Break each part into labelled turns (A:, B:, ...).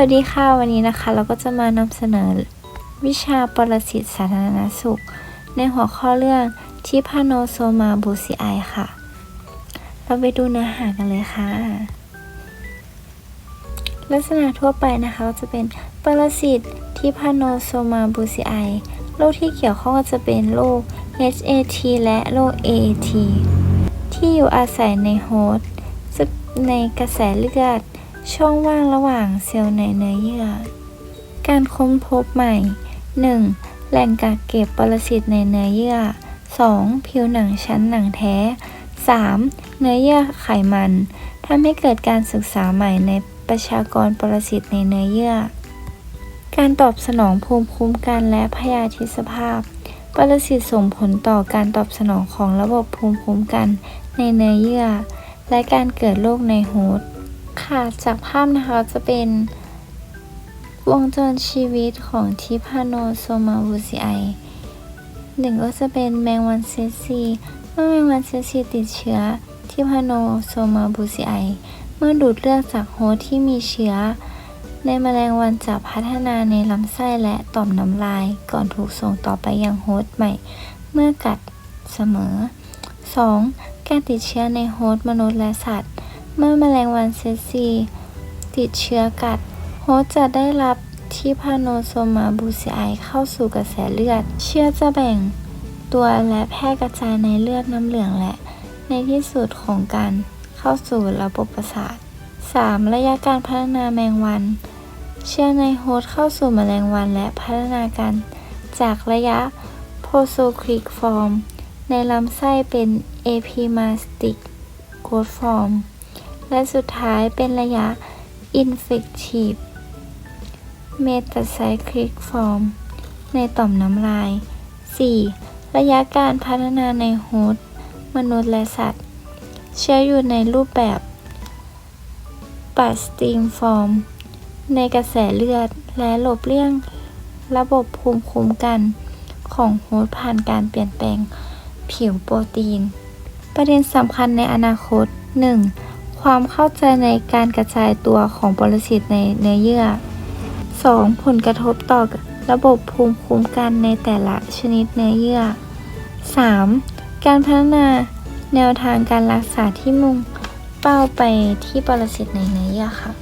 A: วัสดีค่ะวันนี้นะคะ เราก็จะมานำเสนอวิชาปรสิตสาธารณสุข ในหัวข้อเรื่องทิพาโนโซมาบูซิไอค่ะ เราไปดูเนื้อหากันเลยค่ะ ลักษณะทั่วไปนะคะก็จะเป็นปรสิตทิพาโนโซมาบูซิไอโรคที่เกี่ยวข้องก็จะเป็นโรค HAT และโรค AAT ที่อยู่อาศัยในโฮสต์ในกระแสเลือด ช่องว่างระหว่างเซลล์ในเนื้อเยื่อ การค้นพบใหม่ 1. แหล่งกักเก็บปรสิตในเนื้อเยื่อ 2. ผิวหนังชั้นหนังแท้ 3. เนื้อเยื่อไขมันทำให้เกิดการศึกษาใหม่ในประชากรปรสิตในเนื้อเยื่อ การตอบสนองภูมิคุ้มกันและพยาธิสภาพ ปรสิตส่งผลต่อการตอบสนองของระบบภูมิคุ้มกันในเนื้อเยื่อ และการเกิดโรคในโฮสต์ ค่ะจากภาพนะคะจะเป็นวงจรชีวิตของทิพาโนโซมาบูซิไอหนึ่งก็จะเป็นแมงวันเซซีเมื่อแมงวันเซซีติดเชื้อทิพาโนโซมาบูซิไอเมื่อดูดเลือดจากโฮสต์ที่มีเชื้อ ในแมลงวันจะพัฒนาในลำไส้และต่อมน้ำลาย ก่อนถูกส่งต่อไปยังโฮสต์ใหม่ เมื่อกัดเสมอ 2. การติดเชื้อในโฮสต์มนุษย์และสัตว์ เมื่อแมลงวันเซซีติดเชื้อกัด โฮสจะได้รับที่พาโนโซมาบูซิไอเข้าสู่กระแสเลือด เชื้อจะแบ่งตัวและแพร่กระจายในเลือดน้ำเหลืองและ ในที่สุดของการเข้าสู่ระบบประสาท 3. ระยะการพัฒนาแมงวัน เชื้อในโฮสเข้าสู่แมลงวันและพัฒนาการจากระยะโพโซคลิกฟอร์ม ในลำไส้เป็น epimastic growth form และสุดท้ายเป็นระยะ infective metacyclic form ในต่อมน้ำลาย 4. ระยะการพัฒนาในโฮสต์มนุษย์และสัตว์ เชื้ออยู่ในรูปแบบปัสติงฟอร์ม ในกระแสเลือด และหลบเลี่ยงระบบภูมิคุ้มกัน ของโฮสต์ผ่านการเปลี่ยนแปลงผิวโปรตีน ประเด็นสำคัญในอนาคต 1. ความเข้าใจในการกระจายตัวของปรสิตในเนื้อเยื่อ 2. ผลกระทบต่อระบบภูมิคุ้มกันในแต่ละชนิดเนื้อเยื่อ 3. การพัฒนาแนวทางการรักษาที่มุ่งเป้าไปที่ปรสิตในเนื้อเยื่อค่ะ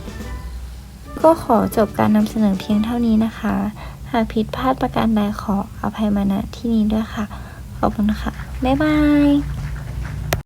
A: ก็ขอจบการนำเสนอเพียงเท่านี้นะคะ หากผิดพลาดประการใดขออภัยมาณที่นี้ด้วยค่ะ ขอบคุณค่ะ บ๊ายบาย